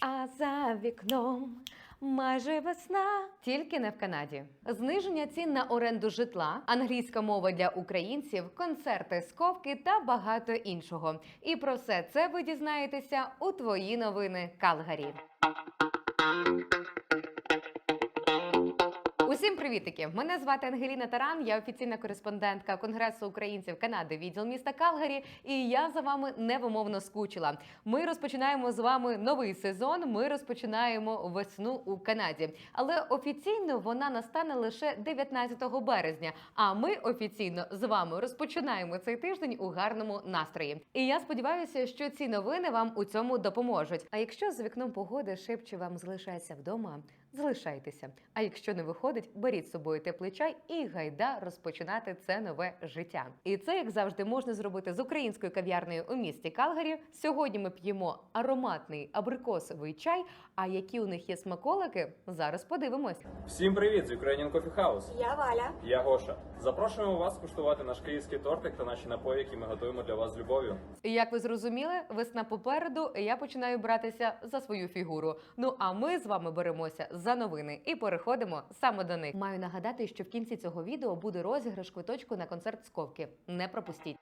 А за вікном майже весна. Тільки не в Канаді. Зниження цін на оренду житла, англійська мова для українців, концерти, сковки та багато іншого. І про все це ви дізнаєтеся у твої новини Калгарі. Усім привітики! Мене звати Ангеліна Таран. Я офіційна кореспондентка Конгресу українців Канади, відділ міста Калгарі. І я за вами невимовно скучила. Ми розпочинаємо з вами новий сезон. Ми розпочинаємо весну у Канаді, але офіційно вона настане лише 19 березня. А ми офіційно з вами розпочинаємо цей тиждень у гарному настрої. І я сподіваюся, що ці новини вам у цьому допоможуть. А якщо за вікном погоди шепче вам залишайся вдома, залишайтеся. А якщо не виходить, беріть з собою теплий чай і гайда розпочинати це нове життя. І це, як завжди, можна зробити з українською кав'ярнею у місті Калгарі. Сьогодні ми п'ємо ароматний абрикосовий чай. А які у них є смаколики, зараз подивимось. Всім привіт з Ukrainian Coffee House. Я Валя. Я Гоша. Запрошуємо вас куштувати наш київський тортик та наші напої, які ми готуємо для вас з любов'ю. І Як ви зрозуміли, весна попереду. і Я починаю братися за свою фігуру. Ну а ми з вами беремося за новини і переходимо саме до них. Маю нагадати, що в кінці цього відео буде розіграш квиточку на концерт Сковки. Не пропустіть.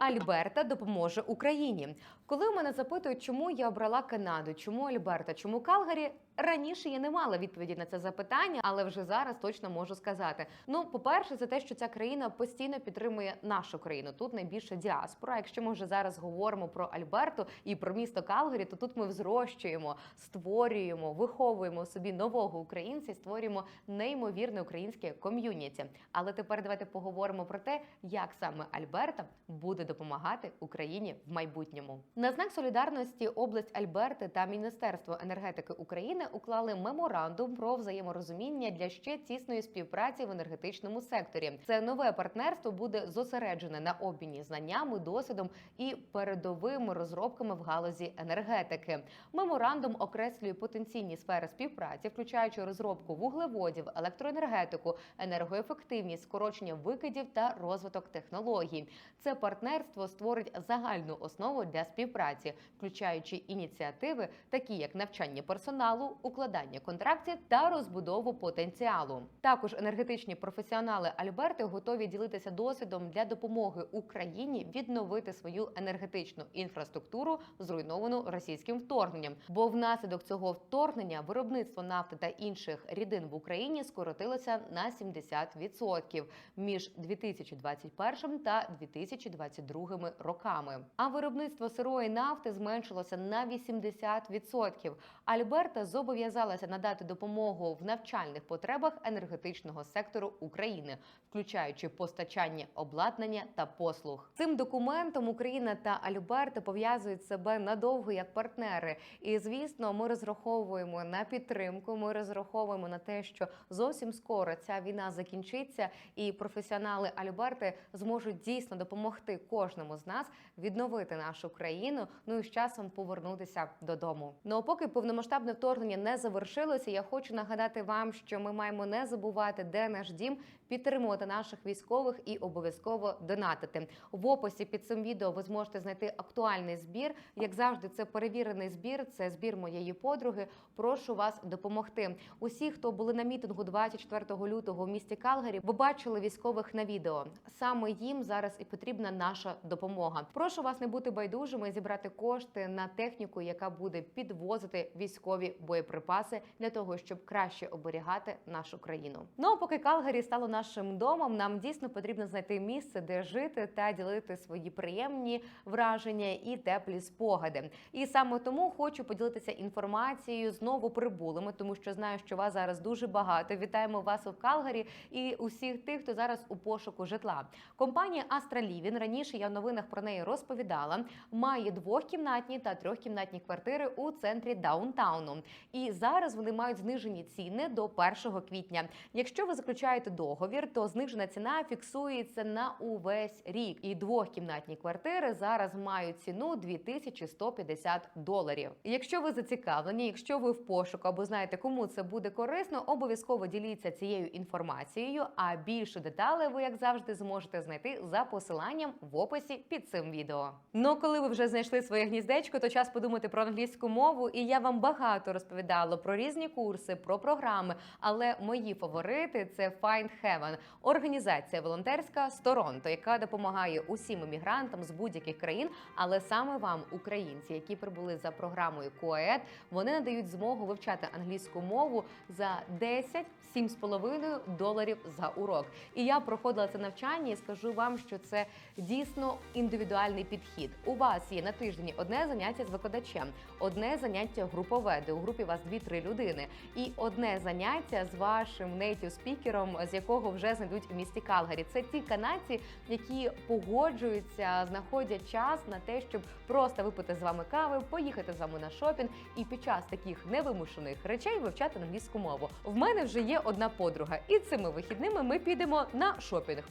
Альберта допоможе Україні. Коли у мене запитують, чому я обрала Канаду, чому Альберта, чому Калгарі, раніше я не мала відповіді на це запитання, але вже зараз точно можу сказати. Ну, по-перше, це те, що ця країна постійно підтримує нашу країну. Тут найбільше діаспора. Якщо ми вже зараз говоримо про Альберту і про місто Калгарі, то тут ми взрощуємо, створюємо, виховуємо собі нового українця, і створюємо неймовірне українське ком'юніті. Але тепер давайте поговоримо про те, як саме Альберта буде допомагати Україні в майбутньому. На знак солідарності область Альберти та Міністерство енергетики України уклали меморандум про взаєморозуміння для ще тісної співпраці в енергетичному секторі. Це нове партнерство буде зосереджене на обміні знаннями, досвідом і передовими розробками в галузі енергетики. Меморандум окреслює потенційні сфери співпраці, включаючи розробку вуглеводів, електроенергетику, енергоефективність, скорочення викидів та розвиток технологій. Це партнерство створить загальну основу для співпраці, включаючи ініціативи, такі як навчання персоналу, укладання контрактів та розбудову потенціалу. Також енергетичні професіонали Альберти готові ділитися досвідом для допомоги Україні відновити свою енергетичну інфраструктуру, зруйновану російським вторгненням. Бо внаслідок цього вторгнення виробництво нафти та інших рідин в Україні скоротилося на 70% між 2021 та 2022 роками. А виробництво сирої нафти зменшилося на 80%. Альберта зобов'язалася надати допомогу в навчальних потребах енергетичного сектору України, включаючи постачання обладнання та послуг. Цим документом Україна та Альберта пов'язують себе надовго як партнери. І звісно, ми розраховуємо на підтримку. Ми розраховуємо на те, що зовсім скоро ця війна закінчиться, і професіонали Альберти зможуть дійсно допомогти кожному з нас відновити нашу країну. Ну і з часом повернутися додому. Ну а поки повномасштабне вторгнення не завершилося, я хочу нагадати вам, що ми маємо не забувати, де наш дім, підтримувати наших військових і обов'язково донатити. В описі під цим відео ви зможете знайти актуальний збір. Як завжди, це перевірений збір. Це збір моєї подруги. Прошу вас допомогти. Усі, хто були на мітингу 24 лютого в місті Калгарі, ви бачили військових на відео. Саме їм зараз і потрібна наша допомога. Прошу вас не бути байдужими зібрати кошти на техніку, яка буде підвозити військові боєприпаси для того, щоб краще оберігати нашу країну. Ну а поки Калгарі стало нашим домом, нам дійсно потрібно знайти місце, де жити та ділити свої приємні враження і теплі спогади. І саме тому хочу поділитися інформацією з новоприбулими, тому що знаю, що вас зараз дуже багато. Вітаємо вас у Калгарі і усіх тих, хто зараз у пошуку житла. Компанія Living, раніше я в новинах про неї розповідала, має двохкімнатні та трьохкімнатні квартири у центрі даунтауну. І зараз вони мають знижені ціни до 1 квітня. Якщо ви заключаєте договір, то знижена ціна фіксується на увесь рік. І двохкімнатні квартири зараз мають ціну 2150 доларів. Якщо ви зацікавлені, якщо ви в пошуку або знаєте, кому це буде корисно, обов'язково діліться цією інформацією. А більше деталей ви, як завжди, зможете знайти за посиланням в описі під цим відео. Ну, коли ви вже знайшли своє гніздечко, то час подумати про англійську мову. І я вам багато розповідала про різні курси, про програми. Але мої фаворити це Find Heaven, організація волонтерська з Торонто, яка допомагає усім емігрантам з будь-яких країн, але саме вам, українці, які прибули за програмою КОЕД, вони надають змогу вивчати англійську мову за 10 7,5 доларів за урок. І я проходила це навчання і скажу вам, що це дійсно індивідуальний підхід. У вас є на тиждень одне заняття з викладачем, одне заняття групове, де у групі вас 2-3 людини, і одне заняття з вашим native спікером, з якого вже знайдуть в місті Калгарі. Це ті канадці, які погоджуються, знаходять час на те, щоб просто випити з вами кави, поїхати з вами на шопінг і під час таких невимушених речей вивчати англійську мову. В мене вже є одна подруга, і цими вихідними ми підемо на шопінг.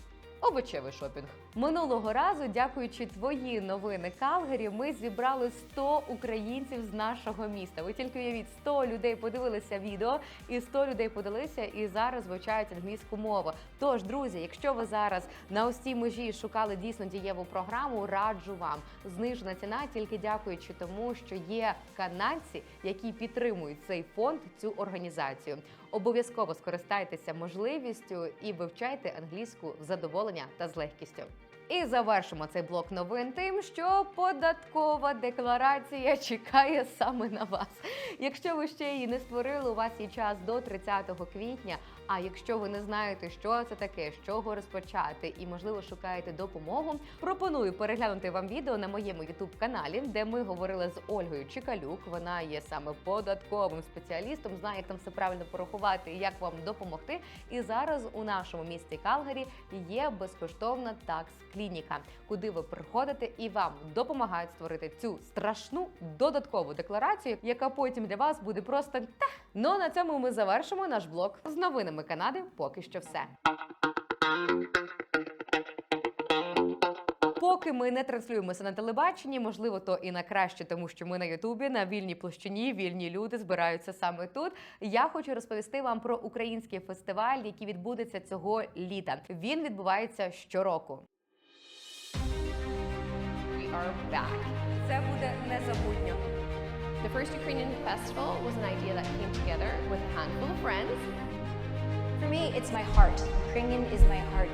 Овочевий шопінг минулого разу, дякуючи твої новини Калгарі, ми зібрали 100 українців з нашого міста. Ви тільки уявіть, 100 людей подивилися відео, і 100 людей подалися і зараз вивчають англійську мову. Тож, друзі, якщо ви зараз на ось цій межі шукали дійсно дієву програму, раджу вам знижена ціна, тільки дякуючи тому, що є канадці, які підтримують цей фонд, цю організацію. Обов'язково скористайтеся можливістю і вивчайте англійську в задоволення та з легкістю. І завершимо цей блок новин тим, що податкова декларація чекає саме на вас. Якщо ви ще її не створили, у вас є час до 30 квітня. А якщо ви не знаєте, що це таке, з чого розпочати, і можливо шукаєте допомогу, пропоную переглянути вам відео на моєму youtube каналі, де ми говорили з Ольгою Чикалюк. Вона є саме податковим спеціалістом, знає, як там все правильно порахувати і як вам допомогти. І зараз у нашому місті Калгарі є безкоштовна такс клініка, куди ви приходите і вам допомагають створити цю страшну додаткову декларацію, яка потім для вас буде просто та. Ну на цьому ми завершимо наш блок з новинами Канади. Поки що все. Поки ми не транслюємося на телебаченні, можливо, то і на краще, тому що ми на Ютубі на вільній площині, вільні люди збираються саме тут. Я хочу розповісти вам про український фестиваль, який відбудеться цього літа. Він відбувається щороку. We are back. Це буде незабутньо. The first Ukrainian festival was an idea that came together with a handful of friends. For me, it's my heart. Ukrainian is my heart.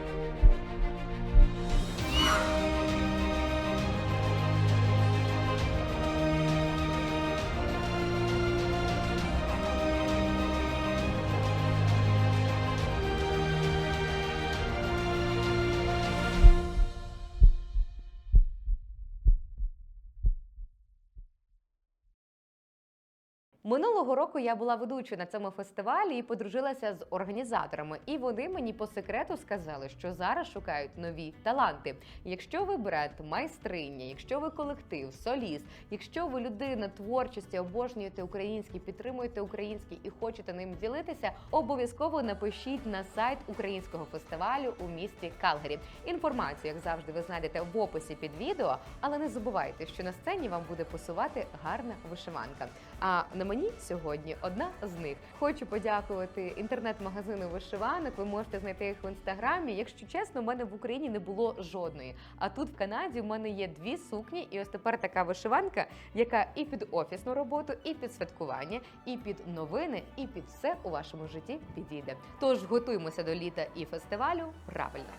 Минулого року я була ведучою на цьому фестивалі і подружилася з організаторами. І вони мені по секрету сказали, що зараз шукають нові таланти. Якщо ви бред, майстриня, якщо ви колектив, соліст, якщо ви людина творчості, обожнюєте український, підтримуєте український і хочете ним ділитися, обов'язково напишіть на сайт українського фестивалю у місті Калгарі. Інформацію, як завжди, ви знайдете в описі під відео, але не забувайте, що на сцені вам буде посувати гарна вишиванка. А на мені сьогодні одна з них. Хочу подякувати інтернет-магазину вишиванок. Ви можете знайти їх в інстаграмі. Якщо чесно, в мене в Україні не було жодної. А тут в Канаді в мене є дві сукні, і ось тепер така вишиванка, яка і під офісну роботу, і під святкування, і під новини, і під все у вашому житті підійде. Тож готуємося до літа і фестивалю правильно.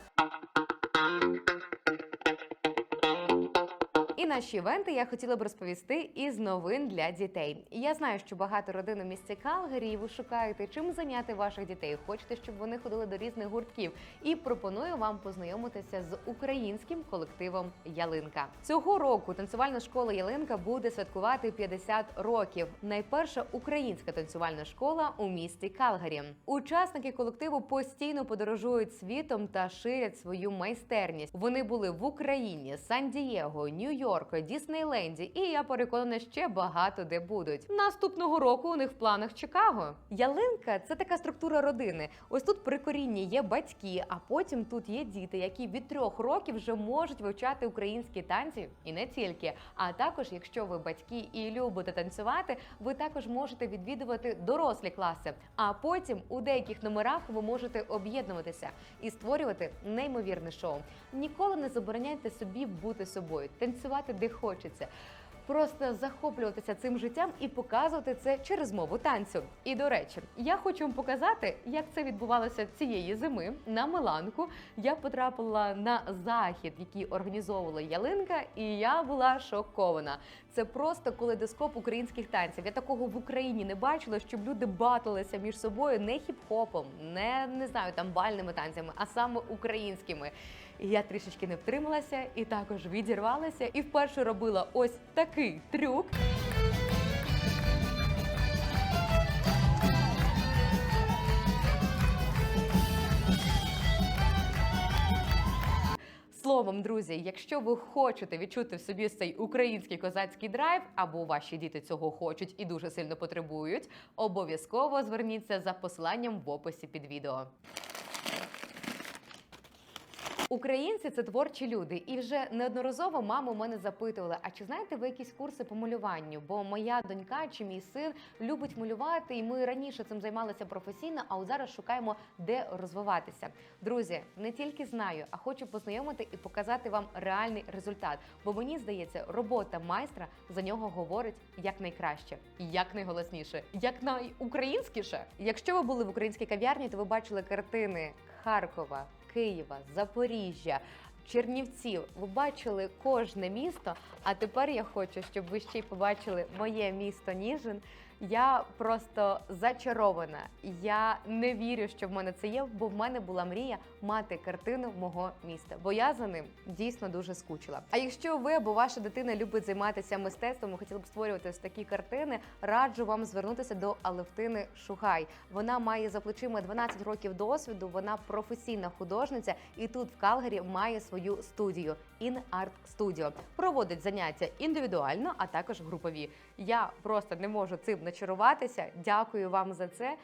Наші івенти я хотіла б розповісти із новин для дітей. Я знаю, що багато родин у місті Калгарі, ви шукаєте, чим зайняти ваших дітей. Хочете, щоб вони ходили до різних гуртків. І пропоную вам познайомитися з українським колективом Ялинка. Цього року танцювальна школа Ялинка буде святкувати 50 років. Найперша українська танцювальна школа у місті Калгарі. Учасники колективу постійно подорожують світом та ширять свою майстерність. Вони були в Україні, Сан-Дієго, Нью-Йорку. Нью-Йорку, Діснейленді, і я переконана, ще багато де будуть. Наступного року у них в планах Чикаго. Ялинка це така структура родини. Ось тут при корінні є батьки, а потім тут є діти, які від трьох років вже можуть вивчати українські танці і не тільки. А також, якщо ви батьки і любите танцювати, ви також можете відвідувати дорослі класи. А потім у деяких номерах ви можете об'єднуватися і створювати неймовірне шоу. Ніколи не забороняйте собі бути собою, танцювати де хочеться. Просто захоплюватися цим життям і показувати це через мову танцю. І до речі, я хочу вам показати, як це відбувалося цієї зими на Миланку. Я потрапила на захід, який організовувала ялинка, і я була шокована. Це просто калейдоскоп українських танців. Я такого в Україні не бачила, щоб люди батилися між собою не хіп-хопом, не, не знаю, там бальними танцями, а саме українськими. І я трішечки не втрималася і також відірвалася, і вперше робила ось такий трюк. Словом, друзі, якщо ви хочете відчути в собі цей український козацький драйв, або ваші діти цього хочуть і дуже сильно потребують, обов'язково зверніться за посиланням в описі під відео. Українці це творчі люди, і вже неодноразово мама у мене запитувала: а чи знаєте ви якісь курси по малюванню? Бо моя донька чи мій син любить малювати, і ми раніше цим займалися професійно, а от зараз шукаємо, де розвиватися. Друзі, не тільки знаю, а хочу познайомити і показати вам реальний результат. Бо мені здається, робота майстра за нього говорить як найкраще, як найголосніше, як найукраїнськіше. Якщо ви були в українській кав'ярні, то ви бачили картини Харкова. Києва, Запоріжжя, Чернівців. Ви бачили кожне місто. А тепер я хочу, щоб ви ще й побачили моє місто Ніжин. Я просто зачарована. Я не вірю, що в мене це є, бо в мене була мрія мати картину мого міста. Бо я за ним дійсно дуже скучила. А якщо ви або ваша дитина любить займатися мистецтвом, і хотіли б створювати ось такі картини, раджу вам звернутися до Алевтини Шугай. Вона має за плечима 12 років досвіду. Вона професійна художниця, і тут в Калгарі має свою студію In Art Studio. Проводить заняття індивідуально, а також групові. Я просто не можу цим начаруватися. Дякую вам за це.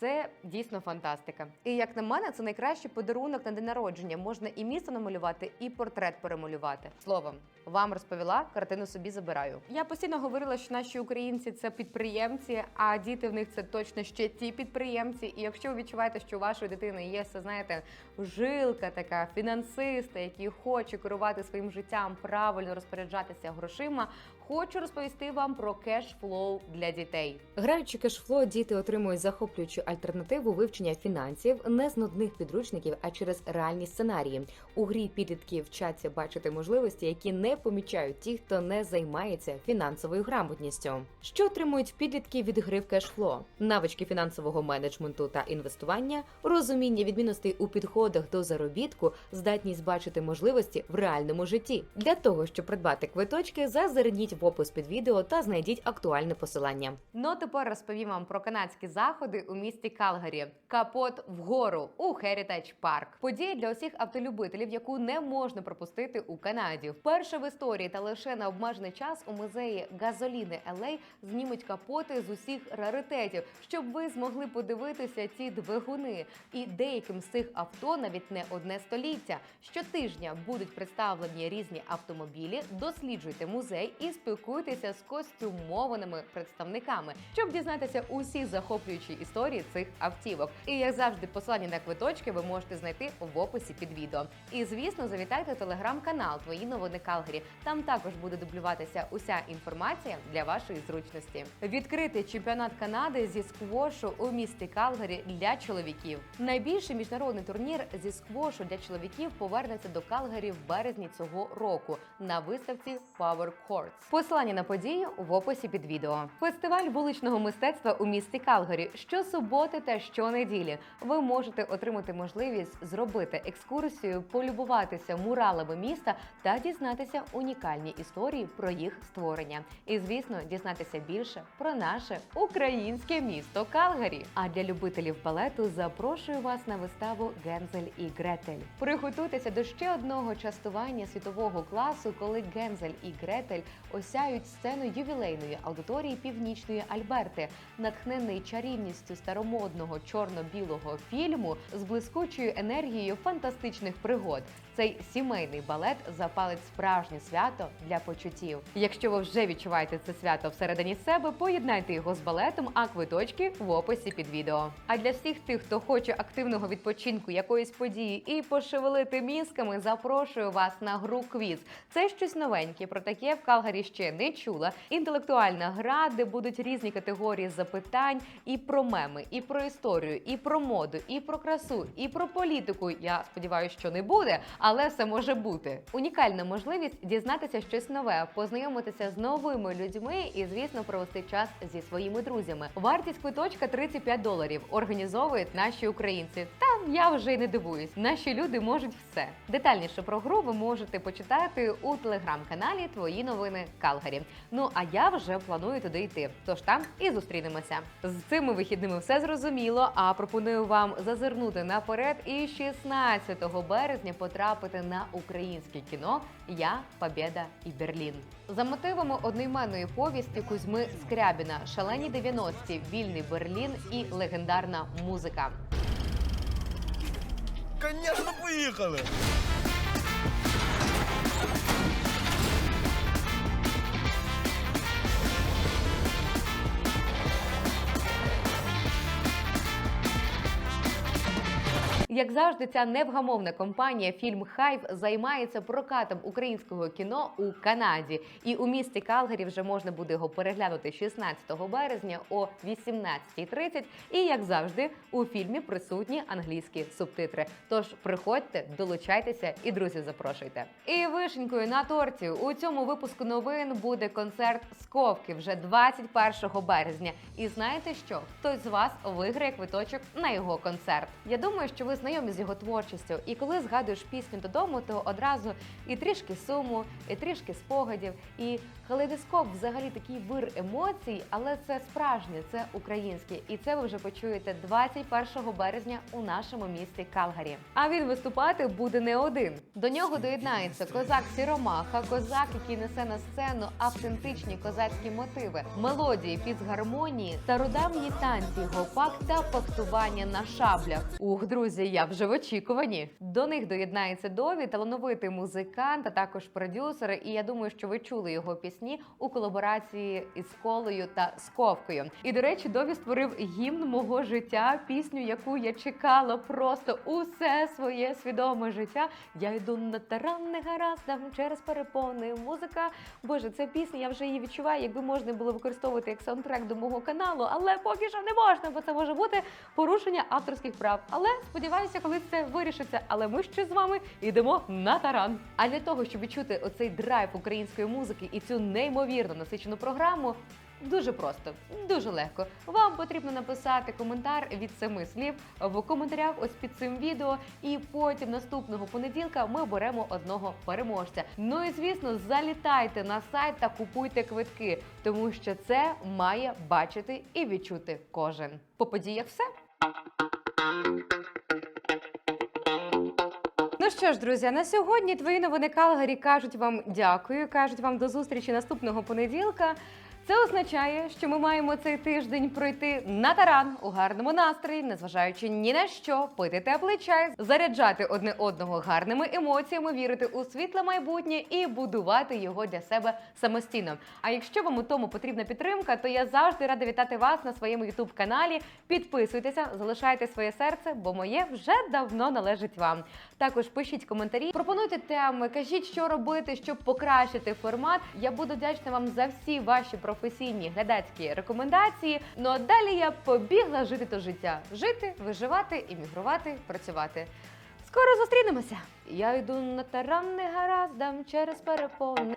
Це дійсно фантастика. І як на мене, це найкращий подарунок на день народження. Можна і місто намалювати, і портрет перемалювати. Словом, вам розповіла, картину собі забираю. Я постійно говорила, що наші українці це підприємці, а діти в них це точно ще ті підприємці. І якщо ви відчуваєте, що у вашої дитини є це, знаєте, жилка така, фінансиста, який хоче керувати своїм життям, правильно розпоряджатися грошима. Хочу розповісти вам про кешфлоу для дітей. Граючи кешфлоу, діти отримують захоплюючу альтернативу вивчення фінансів не з нудних підручників, а через реальні сценарії. У грі підлітки вчаться бачити можливості, які не помічають ті, хто не займається фінансовою грамотністю. Що отримують підлітки від гри в кешфло? Навички фінансового менеджменту та інвестування, розуміння відмінностей у підходах до заробітку, здатність бачити можливості в реальному житті. Для того щоб придбати квиточки, зазирніть в опис під відео та знайдіть актуальне посилання. Ну а тепер розповім вам про канадські заходи у місті Калгарі. Капот вгору у Heritage Park. Подія для усіх автолюбителів, яку не можна пропустити у Канаді. Вперше в історії та лише на обмежений час у музеї газоліни LA знімуть капоти з усіх раритетів, щоб ви змогли подивитися ці двигуни. І деяким з цих авто навіть не одне століття. Щотижня будуть представлені різні автомобілі. Досліджуйте музей і спілкуйтеся з костюмованими представниками, щоб дізнатися усі захоплюючі історії цих автівок. І як завжди, посилання на квиточки ви можете знайти в описі під відео. І звісно, завітайте телеграм-канал Твої новини Калгарі. Там також буде дублюватися уся інформація для вашої зручності. Відкритий чемпіонат Канади зі сквошу у місті Калгарі для чоловіків. Найбільший міжнародний турнір зі сквошу для чоловіків повернеться до Калгарі в березні цього року на виставці Power Courts. Посилання на подію в описі під відео. Фестиваль вуличного мистецтва у місті Калгарі щосуботи та щонеділі. Ви можете отримати можливість зробити екскурсію, полюбуватися муралами міста та дізнатися унікальні історії про їх створення. І, звісно, дізнатися більше про наше українське місто Калгарі. А для любителів балету запрошую вас на виставу Гензель і Гретель. Приготуйтеся до ще одного частування світового класу, коли Гензель і Гретель осяють сцену ювілейної аудиторії північної Альберти, натхнений чарівністю старомодного чорно-білого фільму з блискучою енергією фантастичних пригод. Цей сімейний балет запалить справжнє свято для почуттів. Якщо ви вже відчуваєте це свято всередині себе, поєднайте його з балетом, а квиточки в описі під відео. А для всіх тих, хто хоче активного відпочинку якоїсь події і пошевелити мізками, запрошую вас на гру квіз. Це щось новеньке. Про таке в Калгарі ще не чула. Інтелектуальна гра, де будуть різні категорії запитань і про меми, і про історію, і про моду, і про красу, і про політику. Я сподіваюся, що не буде, але все може бути. Унікальна можливість дізнатися щось нове, познайомитися з новими людьми і, звісно, провести час зі своїми друзями. Вартість квиточка 35 доларів. Організовують наші українці. Та я вже й не дивуюсь. Наші люди можуть все. Детальніше про гру ви можете почитати у телеграм-каналі Твої новини Калгарі. Ну а я вже планую туди йти. Тож там і зустрінемося. З цими вихідними все зрозуміло. А пропоную вам зазирнути наперед і 16 березня потрапити на українське кіно Я Побєда і Берлін. За мотивами одноіменної повісті Кузьми Скрябіна, шалені 90-ті, вільний Берлін і легендарна музика. Звісно, поїхали! Як завжди, ця невгамовна компанія Фільм Хайв займається прокатом українського кіно у Канаді. І у місті Калгарі вже можна буде його переглянути 16 березня о 18.30. І як завжди, у фільмі присутні англійські субтитри. Тож приходьте, долучайтеся і друзів запрошуйте. І вишенькою на торті у цьому випуску новин буде концерт Сковки вже 21 березня. І знаєте що? Хтось з вас виграє квиточок на його концерт. Я думаю, що ви знайомі з його творчістю, і коли згадуєш пісню додому, то одразу і трішки суму, і трішки спогадів, і калейдоскоп взагалі такий вир емоцій, але це справжнє, це українське, і це ви вже почуєте 21 березня у нашому місті Калгарі. А він виступати буде не один. До нього доєднається козак Сіромаха, козак, який несе на сцену автентичні козацькі мотиви, мелодії, фізгармонії, стародавні танці, гопак та фехтування на шаблях. Ух, друзі, я вже в очікуванні. До них доєднається Дові, талановитий музикант, а також продюсер. І я думаю, що ви чули його пісні у колаборації із колою та сковкою. І до речі, Дові створив гімн мого життя, пісню, яку я чекала просто усе своє свідоме життя. Я йду на таран негараздам через перепони. Музика, боже, ця пісня, я вже її відчуваю, якби можна було використовувати як саундтрек до мого каналу, але поки що не можна, бо це може бути порушення авторських прав. Але сподіваюся, коли це вирішиться. Але ми ще з вами йдемо на таран. А для того, щоб відчути оцей драйв української музики і цю неймовірно насичену програму. Дуже просто, дуже легко. Вам потрібно написати коментар від семи слів в коментарях ось під цим відео, і потім наступного понеділка ми оберемо одного переможця. Ну і звісно, залітайте на сайт та купуйте квитки, тому що це має бачити і відчути кожен. По подіях все. Що ж, друзі, на сьогодні твої новини Калгарі кажуть вам дякую, кажуть вам до зустрічі наступного понеділка. Це означає, що ми маємо цей тиждень пройти на таран у гарному настрої, незважаючи ні на що, пити теплий чай, заряджати одне одного гарними емоціями, вірити у світле майбутнє і будувати його для себе самостійно. А якщо вам у тому потрібна підтримка, то я завжди рада вітати вас на своєму ютуб каналі. Підписуйтеся, залишайте своє серце, бо моє вже давно належить вам. Також пишіть коментарі, пропонуйте теми, кажіть, що робити, щоб покращити формат. Я буду вдячна вам за всі ваші професійні глядацькі рекомендації. Ну а далі я побігла жити то життя, жити, виживати, іммігрувати, працювати. Скоро зустрінемося. Я йду на таран не гараздам через перепони.